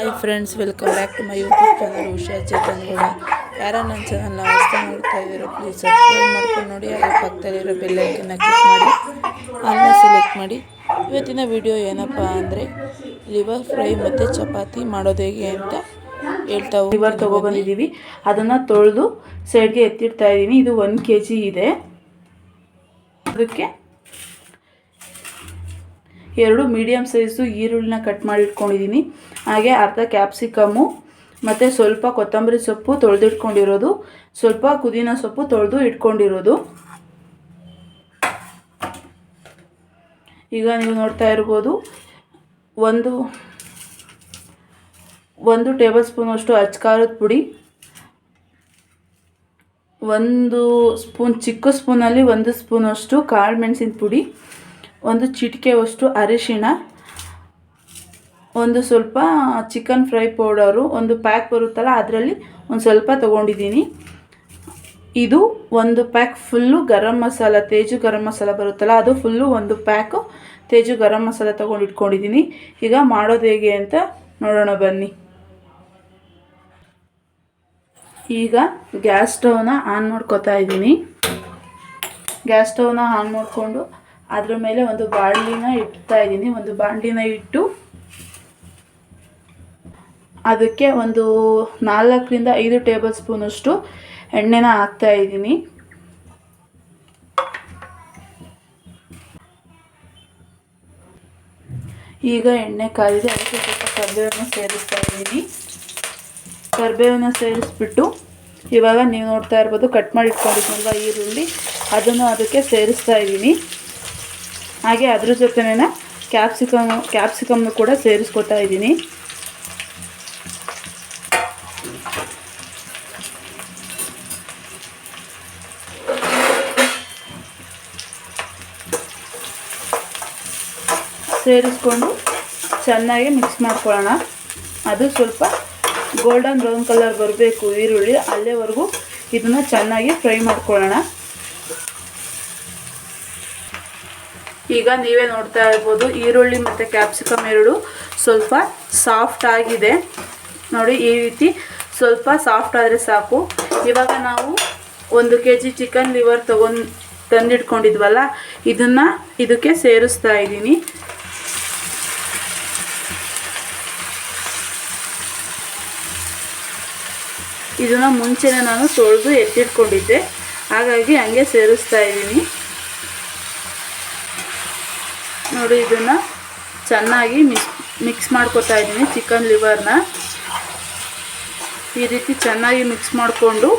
Hi friends welcome back to my YouTube channel Usha Chetan Gowda ಯಾರ ನನ್ನ ಚಾನಲ್ನ ಹೊಸ್ದಾಗಿ ನೋಡ್ತಾ ಇದ್ದೀರೋ ಪ್ಲೀಸ್ ಸಬ್ಸ್ಕ್ರೈಬ್ ಮಾಡ್ಕೊಂಡು ನೋಡಿ. ಅದ್ರ ಪಕ್ಕದಲ್ಲಿರೋ ಬೆಲ್ಲೈಕನ್ನ ಕ್ಲಿಕ್ ಮಾಡಿ. ಅನ್ನ ಸೆಲೆಕ್ಟ್ ಮಾಡಿ. ಇವತ್ತಿನ ವಿಡಿಯೋ ಏನಪ್ಪ ಅಂದರೆ ಲಿವರ್ ಫ್ರೈ ಮತ್ತು ಚಪಾತಿ ಮಾಡೋದು ಹೇಗೆ ಅಂತ ಹೇಳ್ತಾ ಲಿವರ್ ತೊಗೊಬಂದಿದ್ದೀವಿ ಅದನ್ನು ತೊಳೆದು ಸೈಡ್ಗೆ ಎತ್ತಿಡ್ತಾ ಇದ್ದೀನಿ. ಇದು ಒಂದು ಕೆ ಜಿ ಇದೆ. ಅದಕ್ಕೆ ಎರಡು ಮೀಡಿಯಮ್ ಸೈಜು ಈರುಳ್ಳಿನ ಕಟ್ ಮಾಡಿ ಇಟ್ಕೊಂಡಿದ್ದೀನಿ ಹಾಗೆ ಅರ್ಧ ಕ್ಯಾಪ್ಸಿಕಮ್ಮು ಮತ್ತು ಸ್ವಲ್ಪ ಕೊತ್ತಂಬರಿ ಸೊಪ್ಪು ತೊಳೆದಿಟ್ಕೊಂಡಿರೋದು, ಸ್ವಲ್ಪ ಪುದೀನ ಸೊಪ್ಪು ತೊಳೆದು ಇಟ್ಕೊಂಡಿರೋದು. ಈಗ ನೀವು ನೋಡ್ತಾ ಇರ್ಬೋದು, ಒಂದು ಒಂದು ಟೇಬಲ್ ಸ್ಪೂನ್ ಅಷ್ಟು ಅಚ್ಕಾರದ ಪುಡಿ, ಒಂದು ಸ್ಪೂನ್, ಚಿಕ್ಕ ಸ್ಪೂನಲ್ಲಿ ಒಂದು ಸ್ಪೂನಷ್ಟು ಕಾಳು ಮೆಣಸಿನ ಪುಡಿ, ಒಂದು ಚಿಟಿಕೆ ಅಷ್ಟು ಅರಿಶಿಣ ಒಂದು ಸ್ವಲ್ಪ ಚಿಕನ್ ಫ್ರೈ ಪೌಡರು ಒಂದು ಪ್ಯಾಕ್ ಬರುತ್ತಲ್ಲ, ಅದರಲ್ಲಿ ಒಂದು ಸ್ವಲ್ಪ ತೊಗೊಂಡಿದ್ದೀನಿ. ಇದು ಒಂದು ಪ್ಯಾಕ್ ಫುಲ್ಲು ಗರಂ ಮಸಾಲ, ತೇಜು ಗರಂ ಮಸಾಲ ಬರುತ್ತಲ್ಲ, ಅದು ಫುಲ್ಲು ಒಂದು ಪ್ಯಾಕು ತೇಜು ಗರಂ ಮಸಾಲ ತೊಗೊಂಡು ಇಟ್ಕೊಂಡಿದ್ದೀನಿ. ಈಗ ಮಾಡೋದು ಹೇಗೆ ಅಂತ ನೋಡೋಣ, ಬನ್ನಿ. ಈಗ ಗ್ಯಾಸ್ ಸ್ಟವ್ನ ಆನ್ ಮಾಡ್ಕೋತಾ ಇದ್ದೀನಿ. ಗ್ಯಾಸ್ ಸ್ಟವ್ನ ಆನ್ ಮಾಡಿಕೊಂಡು ಅದ್ರ ಮೇಲೆ ಒಂದು ಬಾಣಲಿನ ಇಡ್ತಾ ಇದ್ದೀನಿ. ಒಂದು ಬಾಣಲಿನ ಇಟ್ಟು ಅದಕ್ಕೆ ಒಂದು ನಾಲ್ಕರಿಂದ ಐದು ಟೇಬಲ್ ಸ್ಪೂನಷ್ಟು ಎಣ್ಣೆನ ಹಾಕ್ತಾ ಇದ್ದೀನಿ. ಈಗ ಎಣ್ಣೆ ಕಾದಿದೆ ಅದಕ್ಕೆ ಸ್ವಲ್ಪ ಕರ್ಬೇವನ್ನು ಸೇರಿಸ್ತಾ ಇದ್ದೀನಿ. ಕರ್ಬೇವನ್ನು ಸೇರಿಸ್ಬಿಟ್ಟು ಇವಾಗ ನೀವು ನೋಡ್ತಾ ಇರ್ಬೋದು ಕಟ್ ಮಾಡಿ ಇಟ್ಕೊಂಡಿದ್ನಲ್ವ ಈರುಳ್ಳಿ. ಅದನ್ನು ಅದಕ್ಕೆ ಸೇರಿಸ್ತಾ ಇದ್ದೀನಿ. ಹಾಗೆ ಅದ್ರ ಜೊತೆನೇ ಕ್ಯಾಪ್ಸಿಕಮ್ ಕ್ಯಾಪ್ಸಿಕಮ್ನು ಕೂಡ ಸೇರಿಸ್ಕೊತಾ ಇದ್ದೀನಿ. ಸೇರಿಸ್ಕೊಂಡು ಚೆನ್ನಾಗಿ ಮಿಕ್ಸ್ ಮಾಡ್ಕೊಳ್ಳೋಣ. ಅದು ಸ್ವಲ್ಪ ಗೋಲ್ಡನ್ ಬ್ರೌನ್ ಕಲರ್ ಬರಬೇಕು ಈರುಳ್ಳಿ, ಅಲ್ಲೇವರೆಗೂ ಇದನ್ನು ಚೆನ್ನಾಗಿ ಫ್ರೈ ಮಾಡ್ಕೊಳ್ಳೋಣ. ಈಗ ನೀವೇ ನೋಡ್ತಾ ಇರ್ಬೋದು, ಈರುಳ್ಳಿ ಮತ್ತು ಕ್ಯಾಪ್ಸಿಕಮ್ ಎರಡು ಸ್ವಲ್ಪ ಸಾಫ್ಟ್ ಆಗಿದೆ. ನೋಡಿ, ಈ ರೀತಿ ಸ್ವಲ್ಪ ಸಾಫ್ಟ್ ಆದರೆ ಸಾಕು. ಇವಾಗ ನಾವು ಒಂದು ಕೆ ಜಿ ಚಿಕನ್ ಲಿವರ್ ತಗೊಂಡು ತಂದಿಟ್ಕೊಂಡಿದ್ವಲ್ಲ, ಇದನ್ನು ಇದಕ್ಕೆ ಸೇರಿಸ್ತಾ ಇದ್ದೀನಿ. ಇದನ್ನು ಮುಂಚೆನೇ ನಾನು ತೊಳೆದು ಎತ್ತಿಟ್ಕೊಂಡಿದ್ದೆ. ಹಾಗಾಗಿ ಹಂಗೆ ಸೇರಿಸ್ತಾ ಇದ್ದೀನಿ. ನೋಡಿ, ಇದನ್ನು ಚೆನ್ನಾಗಿ ಮಿಕ್ಸ್ ಮಿಕ್ಸ್ ಮಾಡ್ಕೊತಾ ಇದ್ದೀನಿ ಚಿಕನ್ ಲಿವರ್ನ. ಈ ರೀತಿ ಚೆನ್ನಾಗಿ ಮಿಕ್ಸ್ ಮಾಡಿಕೊಂಡು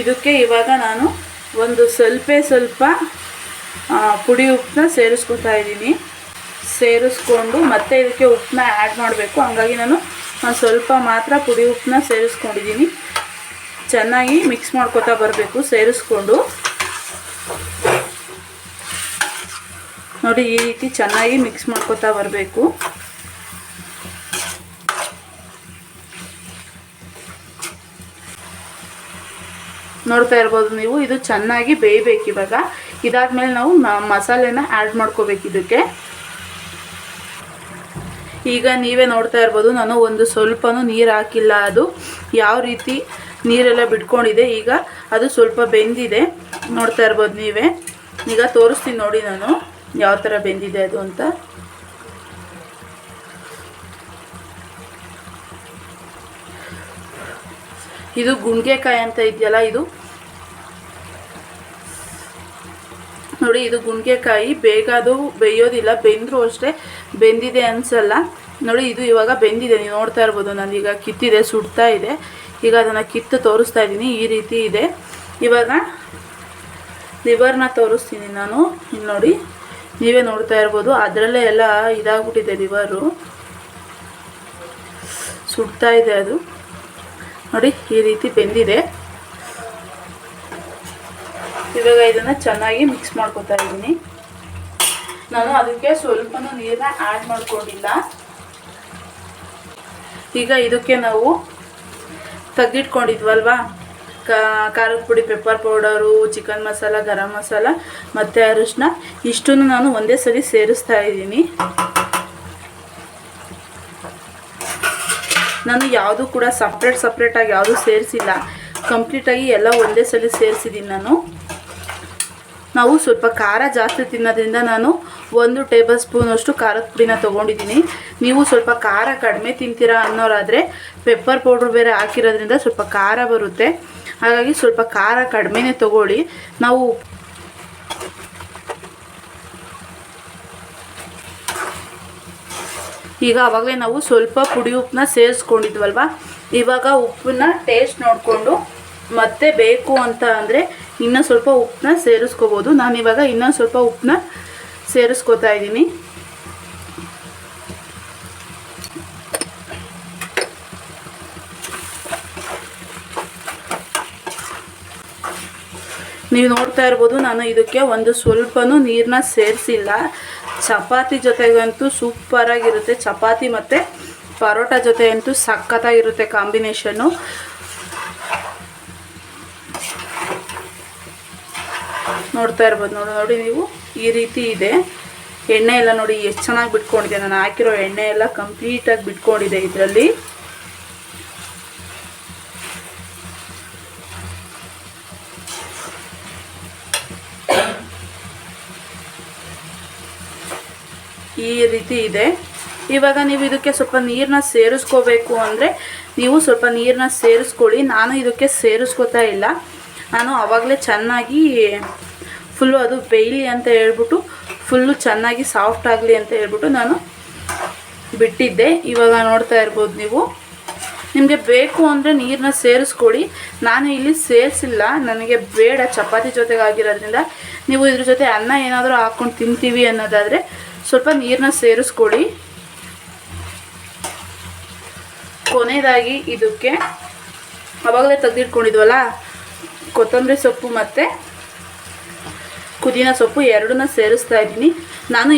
ಇದಕ್ಕೆ ಇವಾಗ ನಾನು ಒಂದು ಸ್ವಲ್ಪ ಸ್ವಲ್ಪ ಪುಡಿ ಉಪ್ಪನ್ನ ಸೇರಿಸ್ಕೊತಾ ಇದ್ದೀನಿ. ಸೇರಿಸ್ಕೊಂಡು ಮತ್ತೆ ಇದಕ್ಕೆ ಉಪ್ಪನ್ನ ಆ್ಯಡ್ ಮಾಡಬೇಕು. ಹಂಗಾಗಿ ನಾನು ಒಂದು ಸ್ವಲ್ಪ ಮಾತ್ರ ಪುಡಿ ಉಪ್ಪನ್ನ ಸೇರಿಸ್ಕೊಂಡಿದ್ದೀನಿ. ಚೆನ್ನಾಗಿ ಮಿಕ್ಸ್ ಮಾಡ್ಕೊತಾ ಬರಬೇಕು, ಸೇರಿಸ್ಕೊಂಡು. ನೋಡಿ, ಈ ರೀತಿ ಚೆನ್ನಾಗಿ ಮಿಕ್ಸ್ ಮಾಡ್ಕೊತಾ ಬರಬೇಕು. ನೋಡ್ತಾ ಇರ್ಬೋದು ನೀವು, ಇದು ಚೆನ್ನಾಗಿ ಬೇಯಬೇಕು ಇವಾಗ. ಇದಾದ್ಮೇಲೆ ನಾವು ಮಸಾಲೆನ ಆ್ಯಡ್ ಮಾಡ್ಕೋಬೇಕು ಇದಕ್ಕೆ. ಈಗ ನೀವೇ ನೋಡ್ತಾ ಇರ್ಬೋದು, ನಾನು ಒಂದು ಸ್ವಲ್ಪನೂ ನೀರು ಹಾಕಿಲ್ಲ. ಅದು ಯಾವ ರೀತಿ ನೀರೆಲ್ಲ ಬಿಟ್ಕೊಂಡಿದೆ, ಈಗ ಅದು ಸ್ವಲ್ಪ ಬೆಂದಿದೆ. ನೋಡ್ತಾ ಇರ್ಬೋದು ನೀವೇ. ಈಗ ತೋರಿಸ್ತೀನಿ ನೋಡಿ ನಾನು ಯಾವ ಥರ ಬೆಂದಿದೆ ಅದು ಅಂತ. ಇದು ಗುಂಡ್ಗೆಕಾಯಿ ಅಂತ ಇದೆಯಲ್ಲ, ಇದು. ನೋಡಿ, ಇದು ಗುಂಡ್ಗೆಕಾಯಿ. ಬೇಗ ಅದು ಬೇಯೋದಿಲ್ಲ, ಬೆಂದರೂ ಅಷ್ಟೇ ಬೆಂದಿದೆ ಅನ್ಸಲ್ಲ. ನೋಡಿ, ಇದು ಇವಾಗ ಬೆಂದಿದೆ. ನೀವು ನೋಡ್ತಾ ಇರ್ಬೋದು ಈಗ ಕಿತ್ತಿದೆ, ಸುಡ್ತಾ ಇದೆ. ಈಗ ಅದನ್ನು ಕಿತ್ತು ತೋರಿಸ್ತಾ ಇದ್ದೀನಿ ಈ ರೀತಿ ಇದೆ. ಇವಾಗ ಲಿವರ್ನ ತೋರಿಸ್ತೀನಿ ನಾನು. ಇಲ್ಲಿ ನೋಡಿ, ನೀವೇ ನೋಡ್ತಾ ಇರ್ಬೋದು. ಅದರಲ್ಲೇ ಎಲ್ಲ ಇದಾಗ್ಬಿಟ್ಟಿದೆ ಲಿವರು ಸುಡ್ತಾ ಇದೆ ಅದು. ನೋಡಿ, ಈ ರೀತಿ ಬೆಂದಿದೆ. ಇವಾಗ ಇದನ್ನು ಚೆನ್ನಾಗಿ ಮಿಕ್ಸ್ ಮಾಡ್ಕೊತಾ ಇದ್ದೀನಿ ನಾನು ಅದಕ್ಕೆ ಸ್ವಲ್ಪನೂ ನೀರನ್ನ ಆ್ಯಡ್ ಮಾಡ್ಕೊಂಡಿಲ್ಲ. ಈಗ ಇದಕ್ಕೆ ನಾವು ತೆಗ್ದಿಟ್ಕೊಂಡಿದ್ವಲ್ವಾ? ಖಾರದ ಪುಡಿ pepper powder chicken masala garam masala ಮತ್ತು ಅರಿಶಿನ, ಇಷ್ಟನ್ನು ನಾನು ಒಂದೇ ಸರಿ ಸೇರಿಸ್ತಾ ಇದ್ದೀನಿ. ನಾನು ಯಾವುದು ಕೂಡ ಸಪ್ರೇಟ್ ಸಪ್ರೇಟಾಗಿ ಯಾವುದು ಸೇರಿಸಿಲ್ಲ. ಕಂಪ್ಲೀಟಾಗಿ ಎಲ್ಲ ಒಂದೇ ಸಲ ಸೇರಿಸಿದ್ದೀನಿ ನಾನು. ನಾವು ಸ್ವಲ್ಪ ಖಾರ ಜಾಸ್ತಿ ತಿನ್ನೋದ್ರಿಂದ ನಾನು ಒಂದು ಟೇಬಲ್ ಸ್ಪೂನಷ್ಟು ಖಾರದ ಪುಡಿನ ತೊಗೊಂಡಿದ್ದೀನಿ. ನೀವು ಸ್ವಲ್ಪ ಖಾರ ಕಡಿಮೆ ತಿಂತೀರಾ ಅನ್ನೋರಾದರೆ ಪೆಪ್ಪರ್ ಪೌಡ್ರ್ ಬೇರೆ ಹಾಕಿರೋದ್ರಿಂದ ಸ್ವಲ್ಪ ಖಾರ ಬರುತ್ತೆ. ಹಾಗಾಗಿ ಸ್ವಲ್ಪ ಖಾರ ಕಡಿಮೆನೇ ತೊಗೊಳ್ಳಿ. ನಾವು ಈಗ ಆವಾಗಲೇ ನಾವು ಸ್ವಲ್ಪ ಪುಡಿ ಉಪ್ಪನ್ನ ಸೇರಿಸ್ಕೊಂಡಿದ್ವಲ್ವ? ಇವಾಗ ಉಪ್ಪನ್ನ ಟೇಸ್ಟ್ ನೋಡಿಕೊಂಡು ಮತ್ತೆ ಬೇಕು ಅಂತ ಅಂದರೆ ಇನ್ನೂ ಸ್ವಲ್ಪ ಉಪ್ಪನ್ನ ಸೇರಿಸ್ಕೋಬೋದು. ನಾನಿವಾಗ ಇನ್ನೂ ಸ್ವಲ್ಪ ಉಪ್ಪನ್ನ ಸೇರಿಸ್ಕೋತಾ ಇದ್ದೀನಿ. ನೀವು ನೋಡ್ತಾ ಇರ್ಬೋದು, ನಾನು ಇದಕ್ಕೆ ಒಂದು ಸ್ವಲ್ಪನೂ ನೀರನ್ನ ಸೇರಿಸಿಲ್ಲ. ಚಪಾತಿ ಜೊತೆಗಂತೂ ಸೂಪರಾಗಿರುತ್ತೆ. ಚಪಾತಿ ಮತ್ತು ಪರೋಟ ಜೊತೆ ಅಂತೂ ಸಖತ್ತಾಗಿರುತ್ತೆ ಕಾಂಬಿನೇಷನ್ನು. ನೋಡ್ತಾ ಇರ್ಬೋದು. ನೋಡಿ ನೋಡಿ ನೀವು ಈ ರೀತಿ ಇದೆ. ಎಣ್ಣೆ ಎಲ್ಲ ನೋಡಿ ಎಷ್ಟು ಚೆನ್ನಾಗಿ ಬಿಟ್ಕೊಂಡಿದೆ. ನಾನು ಹಾಕಿರೋ ಎಣ್ಣೆ ಎಲ್ಲ ಕಂಪ್ಲೀಟಾಗಿ ಬಿಟ್ಕೊಂಡಿದೆ ಇದರಲ್ಲಿ. ಈ ರೀತಿ ಇದೆ. ಇವಾಗ ನೀವು ಇದಕ್ಕೆ ಸ್ವಲ್ಪ ನೀರನ್ನ ಸೇರಿಸ್ಕೋಬೇಕು ಅಂದರೆ ನೀವು ಸ್ವಲ್ಪ ನೀರನ್ನ ಸೇರಿಸ್ಕೊಳ್ಳಿ. ನಾನು ಇದಕ್ಕೆ ಸೇರಿಸ್ಕೋತಾ ಇಲ್ಲ. ನಾನು ಆವಾಗಲೇ ಚೆನ್ನಾಗಿ ಫುಲ್ಲು ಅದು ಬೇಯಲಿ ಅಂತ ಹೇಳ್ಬಿಟ್ಟು ಫುಲ್ಲು ಚೆನ್ನಾಗಿ ಸಾಫ್ಟ್ ಆಗಲಿ ಅಂತ ಹೇಳ್ಬಿಟ್ಟು ನಾನು ಬಿಟ್ಟಿದ್ದೆ. ಇವಾಗ ನೋಡ್ತಾ ಇರ್ಬೋದು ನೀವು. ನಿಮಗೆ ಬೇಕು ಅಂದರೆ ನೀರನ್ನ ಸೇರಿಸ್ಕೊಡಿ. ನಾನು ಇಲ್ಲಿ ಸೇರಿಸಿಲ್ಲ. ನನಗೆ ಬೇಡ. ಚಪಾತಿ ಜೊತೆಗೆ ಆಗಿರೋದ್ರಿಂದ ನೀವು ಇದ್ರ ಜೊತೆ ಅನ್ನ ಏನಾದರೂ ಹಾಕ್ಕೊಂಡು ತಿಂತೀವಿ ಅನ್ನೋದಾದರೆ ಸ್ವಲ್ಪ ನೀರನ್ನ ಸೇರಿಸ್ಕೊಡಿ. ಕೊನೆಯದಾಗಿ ಇದಕ್ಕೆ ಅವಾಗಲೇ ತೆಗೆದಿಟ್ಕೊಂಡಿದ್ವಲ್ಲ? ಕೊತ್ತಂಬರಿ ಸೊಪ್ಪು ಮತ್ತು ಪುದೀನ ಸೊಪ್ಪು ಎರಡನ್ನ ಸೇರಿಸ್ತಾ ಇದ್ದೀನಿ. ನಾನು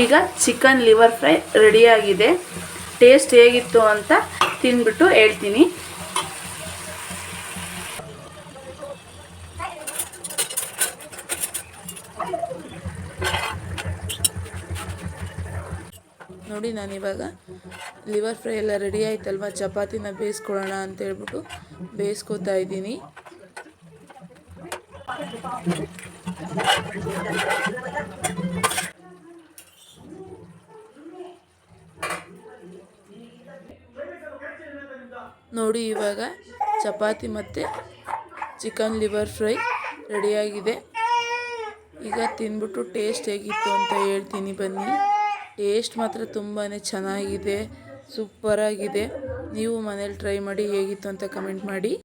ಈಗ ಚಿಕನ್ ಲಿವರ್ ಫ್ರೈ ರೆಡಿಯಾಗಿದೆ ಟೇಸ್ಟ್ ಹೇಗಿತ್ತು ಅಂತ ತಿಂದ್ಬಿಟ್ಟು ಹೇಳ್ತೀನಿ. ನೋಡಿ ನಾನಿವಾಗ ಲಿವರ್ ಫ್ರೈ ಎಲ್ಲ ರೆಡಿ ಆಯ್ತಲ್ವ? ಚಪಾತಿನ ಬೇಯಿಸ್ಕೊಳ್ಳೋಣ ಅಂತ ಹೇಳ್ಬಿಟ್ಟು ಬೇಯಿಸ್ಕೊತಾ ಇದ್ದೀನಿ. ನೋಡಿ ಇವಾಗ ಚಪಾತಿ ಮತ್ತು ಚಿಕನ್ ಲಿವರ್ ಫ್ರೈ ರೆಡಿಯಾಗಿದೆ ಈಗ ತಿಂದ್ಬಿಟ್ಟು ಟೇಸ್ಟ್ ಹೇಗಿತ್ತು ಅಂತ ಹೇಳ್ತೀನಿ ಬನ್ನಿ. ಟೇಸ್ಟ್ ಮಾತ್ರ ತುಂಬಾ ಚೆನ್ನಾಗಿದೆ. ಸೂಪರಾಗಿದೆ. ನೀವು ಮನೇಲಿ ಟ್ರೈ ಮಾಡಿ ಹೇಗಿತ್ತು ಅಂತ ಕಮೆಂಟ್ ಮಾಡಿ.